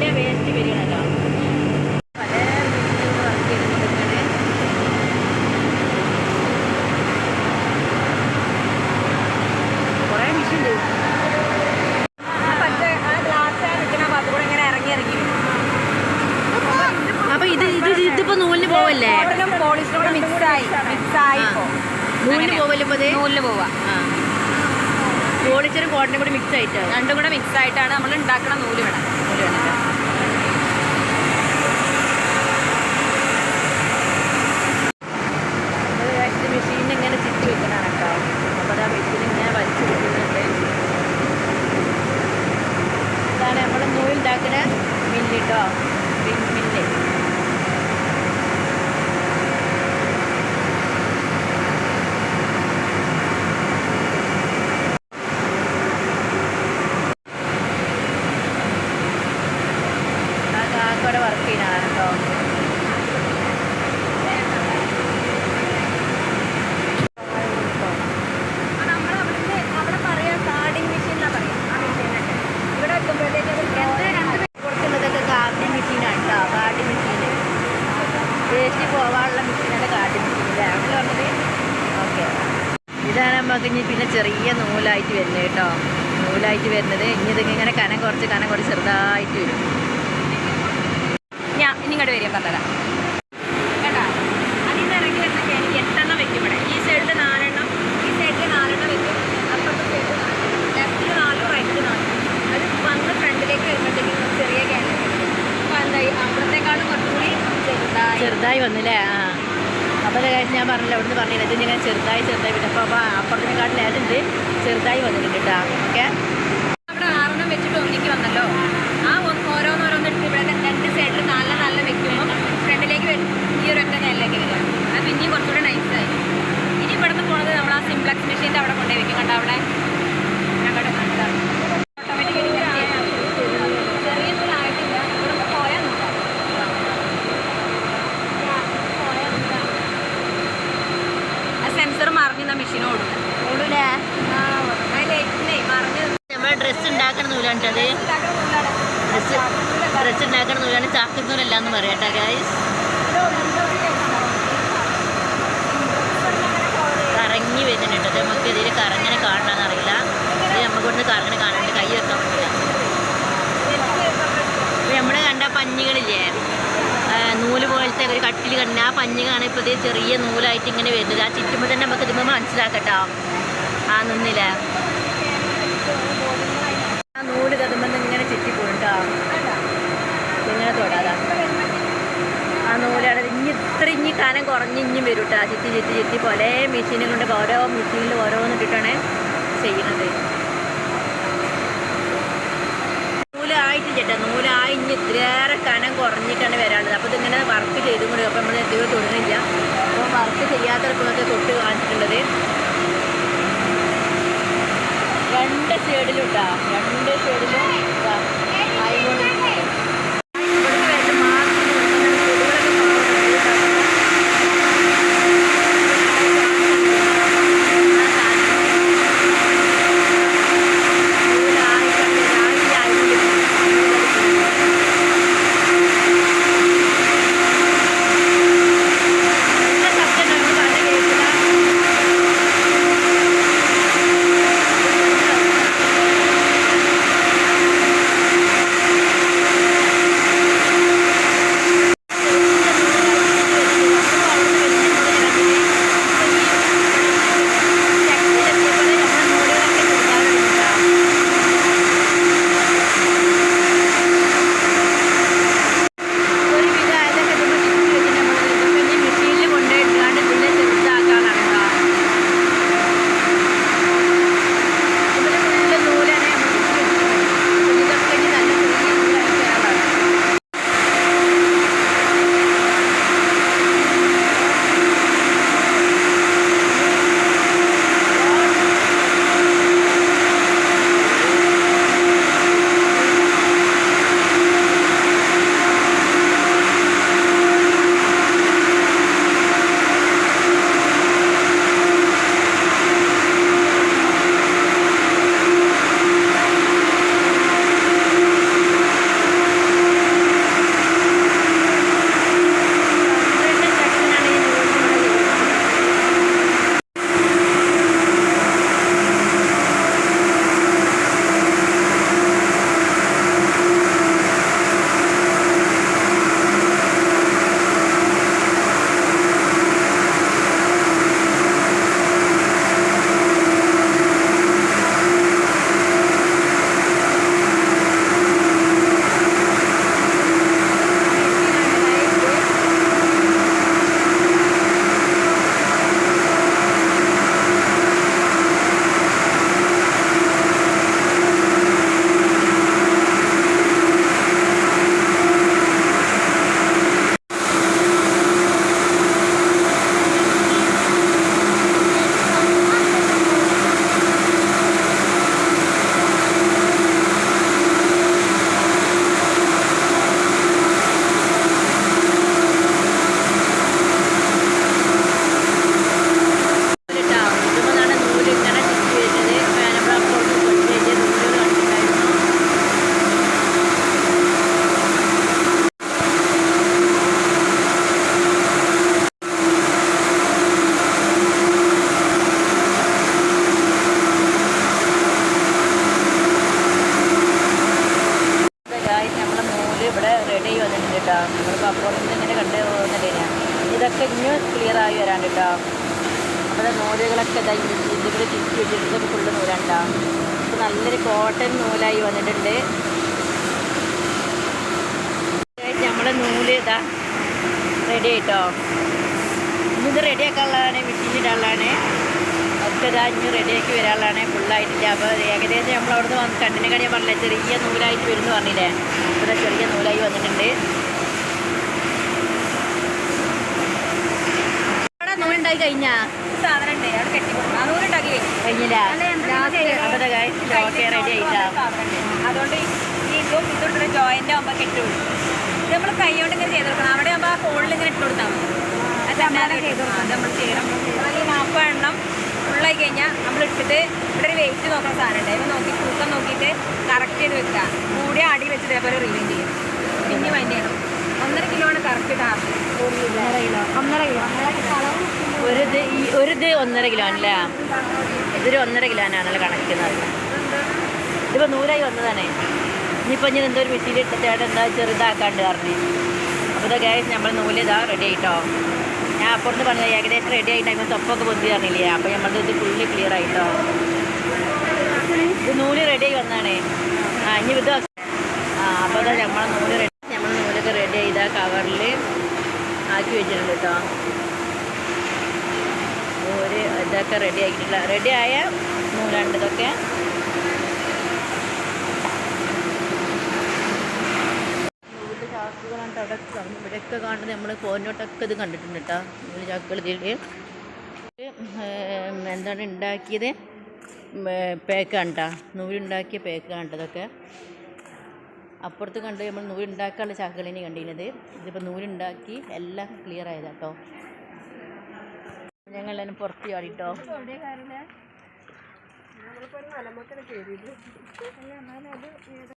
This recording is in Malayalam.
നൂലിന്റെ വേസ്റ്റ് വരികയാണല്ലോ. പല കുറേ മെഷീൻ അപ്പൊ ഇത് ഇത് ഇതിപ്പോ നൂലിന് പോവല്ലേ? പോളിസ്റ്ററോട് മിക്സ് ആയി മിക്സ് ആയി. നൂലിന് പോവല്ലേ പോവാ. പോളിച്ചറും കോട്ടനും കൂടി മിക്സ് ആയിട്ടാണ് രണ്ടും കൂടെ മിക്സ് ആയിട്ടാണ് നമ്മൾ ഉണ്ടാക്കുന്ന നൂൽ വേണം. നൂൽ വേണം മെഷീനിൽ ഇങ്ങനെ ചുറ്റി വെക്കണതാണ് കേട്ടോ അപ്പോൾ ആ മെഷീൻ ഇങ്ങനെ വലിച്ചു കൊടുക്കുന്നുണ്ട് ഇതാണ് നമ്മൾ നൂലുണ്ടാക്കുന്ന മില്ല് കേട്ടോ മില്ല് ആ കാക്കോടെ വർക്ക് ചെയ്യുന്നതാണ് കേട്ടോ അപ്പൊ നമ്മൾ അവിടുന്ന് അവിടെ പറയാ കാർഡിംഗ് മെഷീൻ എന്നാ പറയാ ആ മെഷീനൊക്കെ ഇവിടെ എത്തുമ്പോഴത്തേക്ക് അത് എന്ത് രണ്ട് കൊടുക്കുന്നതൊക്കെ കാർഡി മെഷീനാണ് കേട്ടോ കാർഡി മെഷീൻ വേസ്റ്റ് പോവാനുള്ള മെഷീനാണ് കാർഡി മെഷീൻ അല്ലേ അങ്ങനെ പറഞ്ഞത് ഓക്കെ ഇതാണ് നമുക്ക് ഇനി പിന്നെ ചെറിയ നൂലായിട്ട് വരുന്നത് കേട്ടോ. നൂലായിട്ട് വരുന്നത് ഇനി ഇതിങ്ങനെ ഇങ്ങനെ കനം കുറച്ച് കനം കുറച്ച് ചെറുതായിട്ട് വരും. ഞാൻ ഇനി ഇങ്ങോട്ട് വരിക പറഞ്ഞതാ ഈ അപ്പുറത്തെ സൈഡിൽ അത് വന്ന് ഫ്രണ്ടിലേക്ക് ചെറിയ അപ്പോൾ ചെറുതായി. വന്നില്ലേ ആ ഞാൻ പറഞ്ഞില്ല അവിടുന്ന് പറഞ്ഞില്ല. ഇങ്ങനെ ചെറുതായി ചെറുതായി വിട്ടപ്പോൾ അപ്പോൾ അപ്പുറത്തിനെക്കാട്ടിൽ ചെറുതായി വന്നിട്ടുണ്ട് കേട്ടോ ഓക്കെ അവിടെ ആറെണ്ണം വെച്ചിട്ട് ഒന്നിക്ക് വന്നല്ലോ ആ ഒന്ന് ഓരോന്നോരോന്ന് എടുത്ത് ഇവിടെ രണ്ട് സൈഡിൽ നല്ല നല്ല വെക്കുമ്പോൾ ഫ്രണ്ടിലേക്ക് വരും ഈ ഒരു ഒറ്റ നേരിലേക്ക് വരിക അത് പിന്നെയും കുറച്ചുകൂടെ നൈസായി ഇനി ഇവിടുന്ന് പോണത് നമ്മൾ ആ സിംപ്ലക്സ് മെഷീന്റെ അവിടെ കൊണ്ടുപോയി വെക്കും കണ്ടോ അവിടെ ഞങ്ങളുടെ ഓട്ടോമാറ്റിക്കലി ചെറിയ നൂലായിട്ടില്ല ഇവിടെ പോയാൽ നോക്കാം ആ സെൻസർ മറിഞ്ഞ മെഷീൻ ഓടും ഓടൂലേ ആ അതിലേറ്റിനെ മറിഞ്ഞ് നമ്മൾ ഡ്രസ്സ് നൂലാണ് ഡ്രസ്സ് ഡ്രസ്സ് ഉണ്ടാക്കണ നൂലാണ് ചാക്കുന്നൂലല്ല എന്ന് പറയട്ടെ ഗൈസ് കറങ്ങി വരുന്നുണ്ട് നമുക്ക് ഇതിൽ കറങ്ങനെ കാണണമെന്ന് അറിയില്ല. ഇത് നമുക്ക് ഇവിടുന്ന് കറങ്ങനെ കാണാണ്ട് കൈ വെക്കാൻ പറ്റില്ല. നമ്മൾ കണ്ട പഞ്ഞികളില്ലേ? നൂൽ പോലത്തെ ഒരു കട്ടിൽ കണ്ട ആ പഞ്ഞികളാണ് ഇപ്പോൾ ഇത് ചെറിയ നൂലായിട്ട് ഇങ്ങനെ വരുന്നത്. ആ ചുറ്റുമ്പോൾ തന്നെ നമുക്ക് ഇതുമ്പോൾ മനസ്സിലാക്കട്ടോ ആ നിന്നില്ല ആ നൂൽ കതുമ്പോൾ ഇങ്ങനെ ചുറ്റിപ്പോയിട്ടോ ഇങ്ങനെ തൊടാതാ ആ നൂലാണ് ഇനി ഇത്ര ഇനി കനം കുറഞ്ഞ് ഇഞ്ഞും വരും കേട്ടോ ചിത്തി ചിത്തി ചിത്തി പോലെ മെഷീനും കൊണ്ട് ഓരോ മെഷീനിൽ ഓരോന്ന് ഇട്ടിട്ടാണ് ചെയ്യുന്നത്. നൂലായിട്ട് ചേട്ടാ നൂലായി ഇനി ഇത്രയേറെ കനം കുറഞ്ഞിട്ടാണ് വരാനുള്ളത്. അപ്പോൾ ഇതിങ്ങനെ വർക്ക് ചെയ്തും കൂടി അപ്പോൾ നമ്മൾ എന്തെങ്കിലും തൊടുന്നില്ല. അപ്പോൾ വർക്ക് ചെയ്യാത്തവർക്കൊക്കെ തൊട്ട് കാണിച്ചിട്ടുള്ളത്. രണ്ട് സൈഡിലും ഇട്ടാ രണ്ട് സൈഡിലും ഇതാ. കേട്ടോ. നമ്മളിപ്പോൾ അപ്പുറത്ത് ഇങ്ങനെ കണ്ട് പോകുന്നില്ല ഇതൊക്കെ ഇനിയും ക്ലിയർ ആയി വരാണ്ട് കേട്ടോ. നമ്മുടെ നൂലുകളൊക്കെ ഇതായി ഇതിൽ ചുറ്റി വെച്ചിട്ട് ഫുള്ള് നൂലാണ്ടോ ഇത് നല്ലൊരു കോട്ടൺ നൂലായി വന്നിട്ടുണ്ട്. നമ്മുടെ നൂൽ ഇതാ റെഡി ആയിട്ടോ. ഇന്നിത് റെഡി ആക്കാനുള്ളതാണ് മെഷീൻ ഇടാനുള്ളതാണ്. ഒക്കെ ഇതാ ഇനി റെഡിയാക്കി വരാനുള്ളതാണ് ഫുള്ളായിട്ടില്ല അപ്പോൾ ഏകദേശം നമ്മൾ അവിടുന്ന് വന്ന് കണ്ണിന് കണിയാൻ പറഞ്ഞില്ലേ ചെറിയ നൂലായിട്ട് വരുമെന്ന് പറഞ്ഞില്ലേ. ഇവിടെ ചെറിയ നൂലായി വന്നിട്ടുണ്ട്. കഴിഞ്ഞാ. ഉണ്ടാക്കി വെക്കും കഴിഞ്ഞില്ല. അതുകൊണ്ട് ഈ ഇതും ജോയിന്റ് കെട്ടി. ഇത് നമ്മൾ ഇങ്ങനെ ചെയ്ത് കൊടുക്കണം. അവിടെ ആകുമ്പോൾ ആ ഇങ്ങനെ ഇട്ട് കൊടുത്താൽ മതി. അത് നമ്മൾ ചെയ്യണം. നാൽപ്പത് എണ്ണം ഫുള്ളായി കഴിഞ്ഞാൽ നമ്മൾ ഇട്ടിട്ട് ഇവിടെ ഒരു വെയിറ്റ് നോക്കുന്ന സാധനമുണ്ട്. ഇത് നോക്കി തൂക്കം നോക്കിയിട്ട് കറക്റ്റ് ചെയ്ത് വെക്കുക. കൂടിയ അടി വെച്ചിട്ട് ഇതേപോലെ റിവൈൻ ചെയ്യും. പിന്നെ വൈൻഡ് ചെയ്യണം. ഒന്നര കിലോ ആണ് കറക്റ്റ് ഒന്നര കിലോ. ഒന്നര കിലോ. ഒരു ഇത് ഒന്നര കിലോ ആണല്ലേ? ഇതൊരു ഒന്നര കിലോനാണല്ലോ കണക്കുന്നത് ഇതിപ്പോൾ നൂലായി വന്നതാണേ. ഇനിയിപ്പോൾ ഞാൻ എന്തോ ഒരു മെറ്റീരിയൽ ഇട്ടിട്ട് എന്താ ചെറുതാക്കാണ്ട് പറഞ്ഞു. അപ്പോൾ ഇതാ ഗ്യാസ് നമ്മൾ നൂൽ ഇതാ റെഡി ആയിട്ടോ. ഞാൻ അപ്പുറത്ത് പറഞ്ഞത് ഏകദേശം റെഡി ആയിട്ട് അതിന് തൊപ്പൊക്കെ പൊന്തി പറഞ്ഞില്ലേ? അപ്പോൾ നമ്മളത് ഇത് ഫുള്ളി ക്ലിയർ ആയിട്ടോ. ഇത് നൂൽ റെഡി ആയി വന്നതാണേ. ആ ഇനി ഇത് ആ അപ്പോൾ ഇതാ നമ്മളെ നൂൽ റെഡി നമ്മൾ നൂലൊക്കെ റെഡി ആയി. ഇതാ കവറിൽ ആക്കി വെച്ചിട്ടുണ്ട് കേട്ടോ. ഒരു ഇതൊക്കെ റെഡി ആക്കിയിട്ടില്ല റെഡി ആയ നൂലുണ്ട് ഇതൊക്കെ. നൂൽ ചാക്കുകളാണ് ഇവിടെയൊക്കെ കാണുന്നത് നമ്മൾ ഫോണിനോട്ടൊക്കെ ഇത് കണ്ടിട്ടുണ്ട് കേട്ടോ. നൂൽ ചാക്കുകൾ ഇതിൽ എന്താണ് ഉണ്ടാക്കിയത്? പേക്കാണ് കേട്ടോ. നൂലുണ്ടാക്കിയ പേക്കാണ് ഇതൊക്കെ. അപ്പുറത്ത് കണ്ട് നമ്മൾ നൂലുണ്ടാക്കാനുള്ള ചാക്കുകളിനെ കണ്ടിരുന്നത്. ഇതിപ്പോൾ നൂലുണ്ടാക്കി എല്ലാം ക്ലിയർ ആയതാട്ടോ ഞങ്ങളെല്ലാം പുറത്ത് ചാടിട്ടോ.